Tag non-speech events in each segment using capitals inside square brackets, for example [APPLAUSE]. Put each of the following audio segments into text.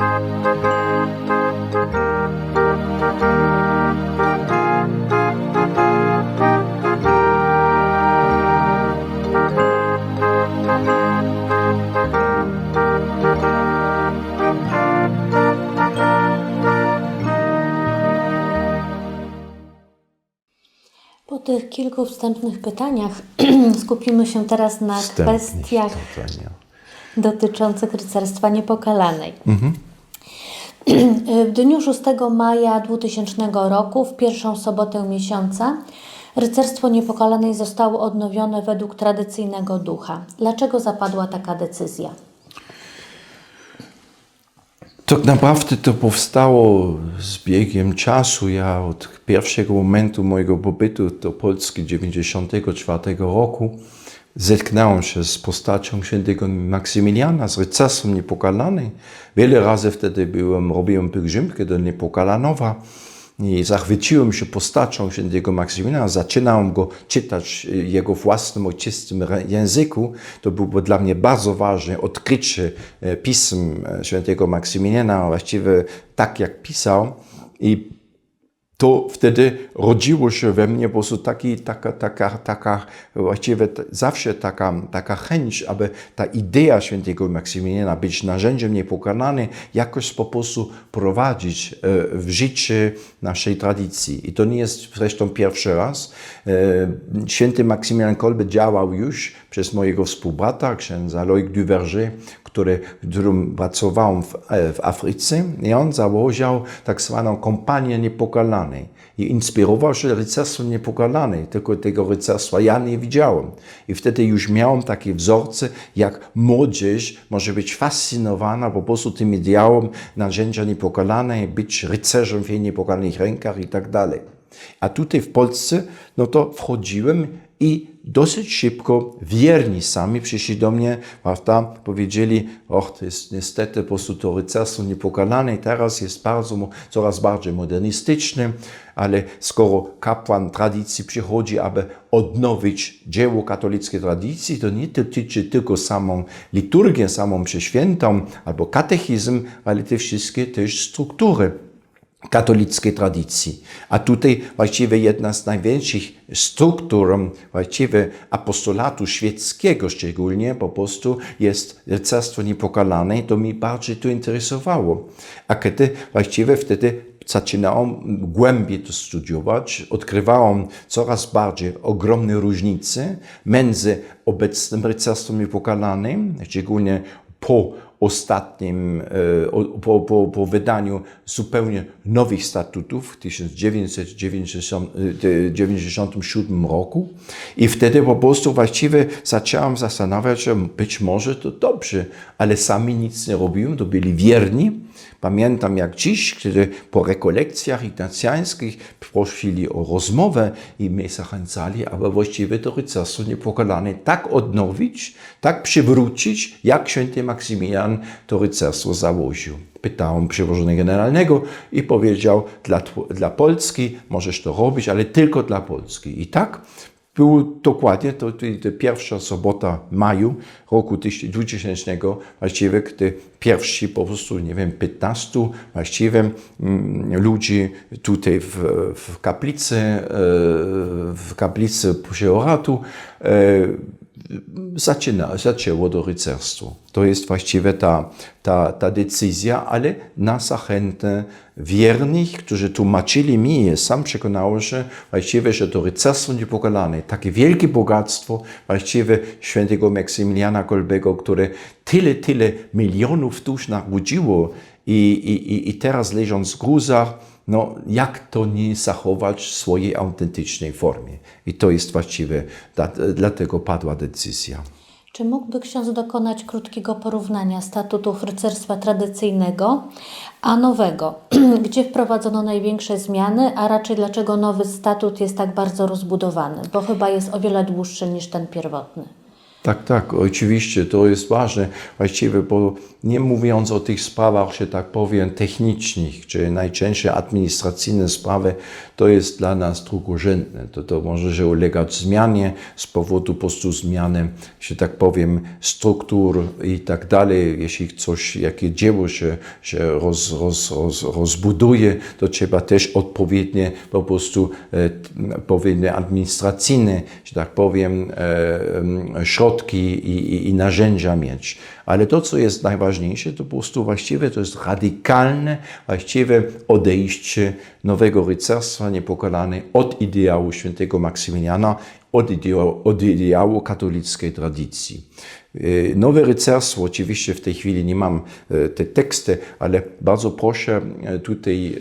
Po tych kilku wstępnych pytaniach [CLEARS THROAT] skupimy się teraz na kwestiach pytania. dotyczących rycerstwa niepokalanej. W dniu 6 maja 2000 roku, w pierwszą sobotę miesiąca, rycerstwo niepokalanej zostało odnowione według tradycyjnego ducha. Dlaczego zapadła taka decyzja? Tak naprawdę to powstało z biegiem czasu. Ja od pierwszego momentu mojego pobytu do Polski 94 roku zetknąłem się z postacią świętego Maksymiliana, z rycerzem Niepokalanej. Wiele razy wtedy byłem, robiłem pielgrzymkę do Niepokalanowa i zachwyciłem się postacią świętego Maksymiliana. Zaczynałem go czytać jego własnym ojczystym języku. To było dla mnie bardzo ważne odkrycie e, pism e, świętego Maksymiliana, właściwie tak jak pisał. I to wtedy rodziło się we mnie po prostu taki, taka, taka, taka, właściwie zawsze taka, taka chęć, aby ta idea świętego Maksymiliana być narzędziem niepokalanej, jakoś po prostu prowadzić e, w życie naszej tradycji. I to nie jest zresztą pierwszy raz. E, Święty Maksymilian Kolbe działał już przez mojego współbrata, księdza Loic Duverger, który, którym pracował w, e, w Afryce i on założył tak zwaną kompanię niepokalanej i inspirował się rycerstwem niepokalanej, tylko tego rycerstwa ja nie widziałem. I wtedy już miałem takie wzorce, jak młodzież może być fascynowana po prostu tym ideałem narzędzia niepokalanej, być rycerzem w jej niepokalanych rękach i tak dalej. A tutaj w Polsce, no to wchodziłem i dosyć szybko wierni sami przyszli do mnie, prawda, powiedzieli, och, to jest niestety po prostu to rycerstwo niepokalane teraz jest bardzo, coraz bardziej modernistyczne, ale skoro kapłan tradycji przychodzi, aby odnowić dzieło katolickiej tradycji, to nie dotyczy tylko samą liturgię, samą przeświętą albo katechizm, ale te wszystkie też struktury katolickiej tradycji. A tutaj właściwie jedna z największych struktur właściwie apostolatu świeckiego szczególnie po prostu jest rycerstwo niepokalane to mi bardziej to interesowało. A kiedy właściwie wtedy zaczynałem głębiej to studiować, odkrywałem coraz bardziej ogromne różnice między obecnym rycerstwem niepokalanym, szczególnie po ostatnim, e, po, po, po wydaniu zupełnie nowych statutów w 1997 roku. I wtedy po prostu właściwie zacząłem zastanawiać się, być może to dobrze, ale sami nic nie robiłem, to byli wierni. Pamiętam jak dziś, kiedy po rekolekcjach ignacjańskich prosili o rozmowę i mnie zachęcali, aby właściwie to rycerstwo niepokalane tak odnowić, tak przywrócić, jak święty Maksymilian to rycerstwo założył. Pytałem przełożonego generalnego i powiedział, dla, dla Polski możesz to robić, ale tylko dla Polski. I tak było dokładnie, to, to, pierwsza sobota maju roku 2000, właściwie gdy pierwsi po prostu, nie wiem, 15 właściwie mm, ludzi tutaj w, w kaplicy, e, w kaplicy Przeoratu e, zaczyna, zaczęło do rycerstwa. To jest właściwie ta, ta, ta decyzja, ale na zachętę wiernych, którzy tłumaczyli mi, sam przekonałem się właściwie, że to rycerstwo niepokalane, takie wielkie bogactwo właściwie świętego Maksymiliana Kolbego, które tyle, tyle milionów dusz nabudziło i, i- i teraz leżąc w gruzach, no jak to nie zachować w swojej autentycznej formie. I to jest właściwie, dla- dlatego padła decyzja. Czy mógłby ksiądz dokonać krótkiego porównania statutów rycerstwa tradycyjnego a nowego? [CLEARS THROAT] Gdzie wprowadzono największe zmiany, a raczej dlaczego nowy statut jest tak bardzo rozbudowany? Bo chyba jest o wiele dłuższy niż ten pierwotny. Tak, tak, oczywiście to jest ważne, właściwie, bo nie mówiąc o tych sprawach, że tak powiem, technicznych, czy najczęściej administracyjne sprawy, to jest dla nas drugorzędne. To, to może że ulegać zmianie z powodu po prostu zmiany, że tak powiem, struktur i tak dalej. Jeśli coś, jakie dzieło się, się roz, roz, roz, rozbuduje, to trzeba też odpowiednie po prostu e, odpowiednie administracyjne, że tak powiem, e, em, środki i, i, i narzędzia mieć. Ale to, co jest najważniejsze, to po prostu właściwie to jest radykalne, właściwe odejście nowego rycerstwa niepokalanej od ideału świętego Maksymiliana, od ideału, od ideału katolickiej tradycji. E, Nowe rycerstwo, oczywiście w tej chwili nie mam e, te teksty, ale bardzo proszę e, tutaj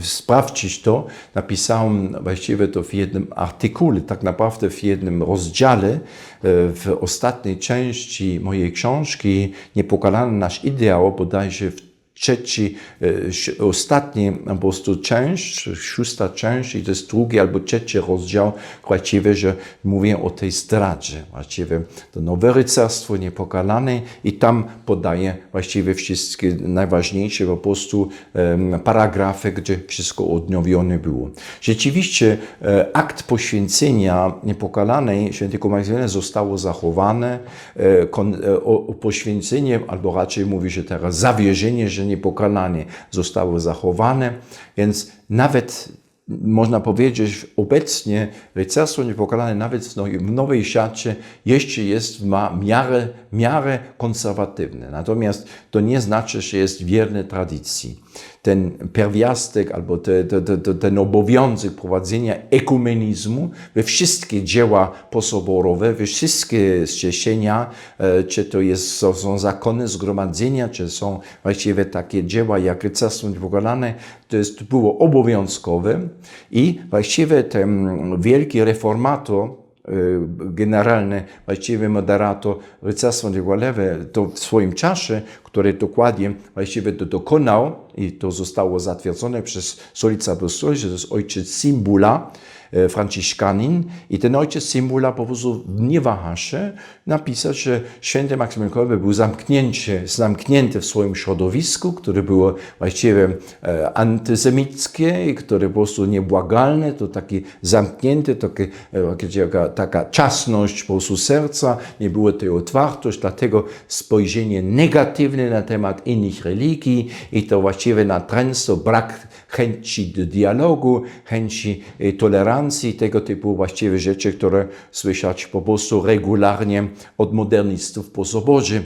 sprawdzić to. Napisałem właściwie to w jednym artykule, tak naprawdę w jednym rozdziale w ostatniej części mojej książki Niepokalany nasz ideał, bodajże w trzeci, e, ostatni po prostu część, szósta część i to jest drugi albo trzeci rozdział, właściwie, że mówię o tej zdradzie, właściwie to nowe rycerstwo niepokalane i tam podaję właściwie wszystkie najważniejsze po prostu paragrafy, gdzie wszystko odnowione było. Rzeczywiście e, akt poświęcenia niepokalanej świętego Maksymiliana zostało zachowane, e, poświęcenie, albo raczej mówi się teraz zawierzenie, że niepokalanie zostało zachowane, więc nawet można powiedzieć, obecnie rycerstwo niepokalane nawet w nowej, w nowej siacie jeszcze jest ma miarę, miarę konserwatywne. Natomiast to nie znaczy, że jest wierne tradycji. Ten pierwiastek albo te, te, te, ten obowiązek prowadzenia ekumenizmu we wszystkie dzieła posoborowe, we wszystkie zcieszenia, e, czy to jest, są, zakony zgromadzenia, czy są właściwie takie dzieła jak rycerstwo niepokalane, to jest, było obowiązkowe i właściwie ten wielki reformator, generalny, właściwie moderator rycerstwa niepokalanego, to w swoim czasie, który dokładnie właściwie to dokonał i to zostało zatwierdzone przez Stolica Apostolską, że to jest ojciec Symbula, e, franciszkanin i ten ojciec Symbula po prostu nie waha się napisać, że święty Maksymilian Kolbe był zamknięty, zamknięty w swoim środowisku, które było właściwie e, antysemickie i które po prostu niebłagalne, to takie zamknięte, takie, e, taka, taka czasność po prostu serca, nie było tej otwartość, dlatego spojrzenie negatywne na temat innych religii i to właściwie na często brak chęci do dialogu, chęci e, tolerancji, tego typu właściwie rzeczy, które słyszeć po prostu regularnie od modernistów po sobocie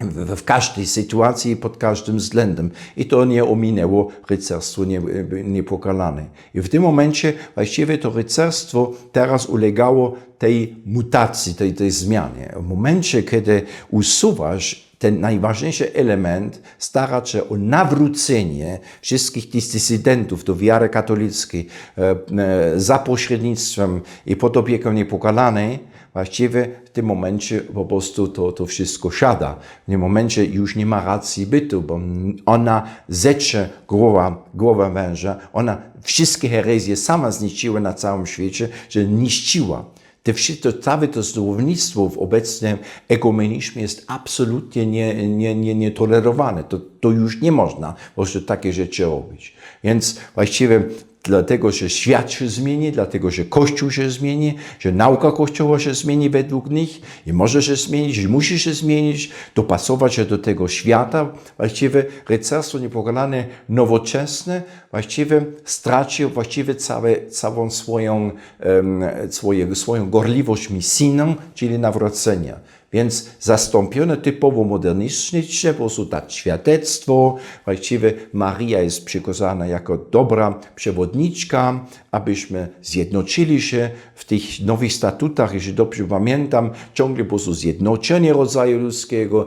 w, każdej sytuacji pod każdym względem. I to nie ominęło rycerstwo nie- niepokalane. I w tym momencie właściwie to rycerstwo teraz ulegało tej mutacji, tej, tej zmianie. W momencie, kiedy usuwasz ten najważniejszy element stara się o nawrócenie wszystkich tych dysydentów do wiary katolickiej e, e, za pośrednictwem i pod opieką niepokalanej, właściwie w tym momencie po prostu to, to wszystko siada. W tym momencie już nie ma racji bytu, bo ona zetrze głowa, głowa węża, ona wszystkie herezje sama zniszczyła na całym świecie, że niszczyła. Te wszystko, całe to zdrownictwo w obecnym ekumenizmie jest absolutnie nie, nie, nie, nietolerowane. To, to już nie można po prostu takie rzeczy robić. Więc właściwie dlatego, że świat się zmieni, dlatego, że Kościół się zmieni, że nauka Kościoła się zmieni według nich i może się zmienić, i musi się zmienić, dopasować się do tego świata. Właściwie rycerstwo niepokalane, nowoczesne, właściwie stracił właściwie całe, całą swoją, em, swoje, swoją gorliwość misyjną, czyli nawrócenia. Więc zastąpione typowo modernistycznie, po prostu tak świadectwo, właściwie Maria jest przykazana jako dobra przewodniczka, abyśmy zjednoczyli się w tych nowych statutach, jeśli dobrze pamiętam, ciągle po prostu zjednoczenie rodzaju ludzkiego,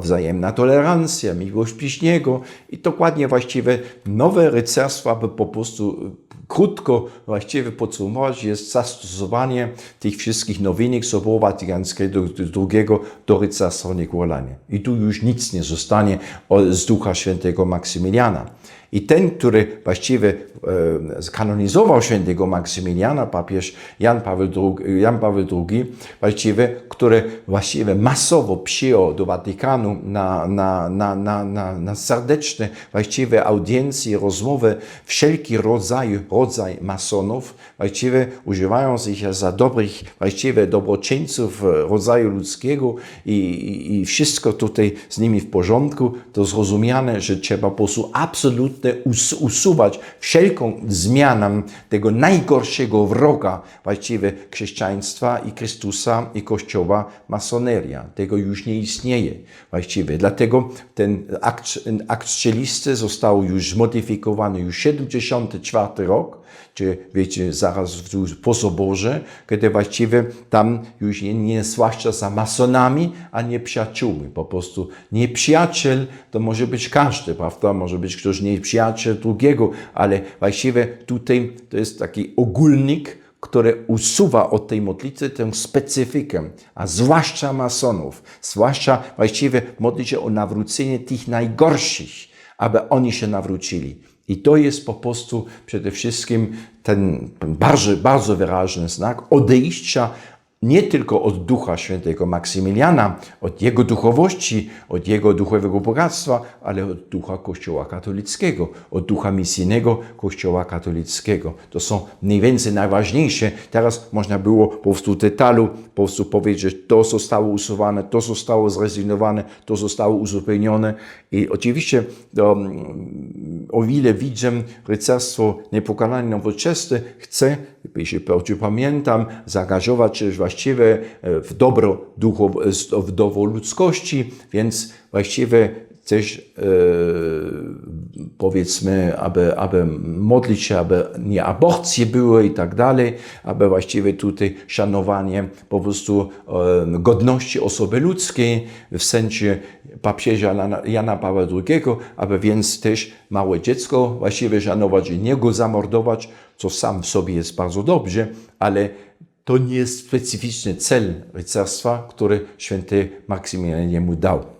wzajemna tolerancja, miłość bliźniego i dokładnie właściwie nowe rycerstwo, aby po prostu krótko właściwie podsumować, jest zastosowanie tych wszystkich nowinek Soboru Watykańskiego II II do rycerstwa Niepokalanie. I tu już nic nie zostanie z Ducha Świętego Maksymiliana. I ten, który właściwie e, skanonizował świętego Maksymiliana, papież Jan Paweł, II, Jan Paweł II, właściwie, który właściwie masowo przyjął do Watykanu na, na, na, na, na, na serdeczne właściwie audiencje, rozmowy, wszelki rodzaj, rodzaj masonów, właściwie używając ich za dobrych, właściwie dobroczyńców e, rodzaju ludzkiego i, i, i wszystko tutaj z nimi w porządku, to zrozumiane, że trzeba po prostu absolutnie us, usuwać wszelką zmianę tego najgorszego wroga właściwie chrześcijaństwa i Chrystusa i Kościoła masoneria. Tego już nie istnieje właściwie. Dlatego ten akt, akt strzelisty został już zmodyfikowany już 74 rok, czy wiecie, zaraz po soborze, kiedy właściwie tam już nie, nie zwłaszcza za masonami, a nie przyjaciółmi. Po prostu nieprzyjaciel to może być każdy, prawda? Może być ktoś nieprzyjaciel drugiego, ale właściwie tutaj to jest taki ogólnik, który usuwa od tej modlitwy tę specyfikę, a zwłaszcza masonów, zwłaszcza właściwie modli się o nawrócenie tych najgorszych, aby oni się nawrócili. I to jest po prostu przede wszystkim ten bardzo, bardzo wyraźny znak odejścia nie tylko od Ducha Świętego Maksymiliana, od jego duchowości, od jego duchowego bogactwa, ale od ducha Kościoła katolickiego, od ducha misyjnego Kościoła katolickiego. To są mniej więcej najważniejsze. Teraz można było po prostu detalu po prostu powiedzieć, że to zostało usuwane, to zostało zrezygnowane, to zostało uzupełnione. I oczywiście um, o ile widzę rycerstwo niepokalane nowoczesne, chce, jeśli dobrze pamiętam, zaangażować się właściwie w dobro duchow, w dobro ludzkości, więc właściwie też powiedzmy, aby, aby modlić się, aby nie aborcje były i tak dalej, aby właściwie tutaj szanowanie po prostu e, godności osoby ludzkiej w sensie papieża Jana Pawła II, aby więc też małe dziecko właściwie szanować i nie go zamordować, co sam w sobie jest bardzo dobrze, ale to nie jest specyficzny cel rycerstwa, który święty Maksymilian mu dał.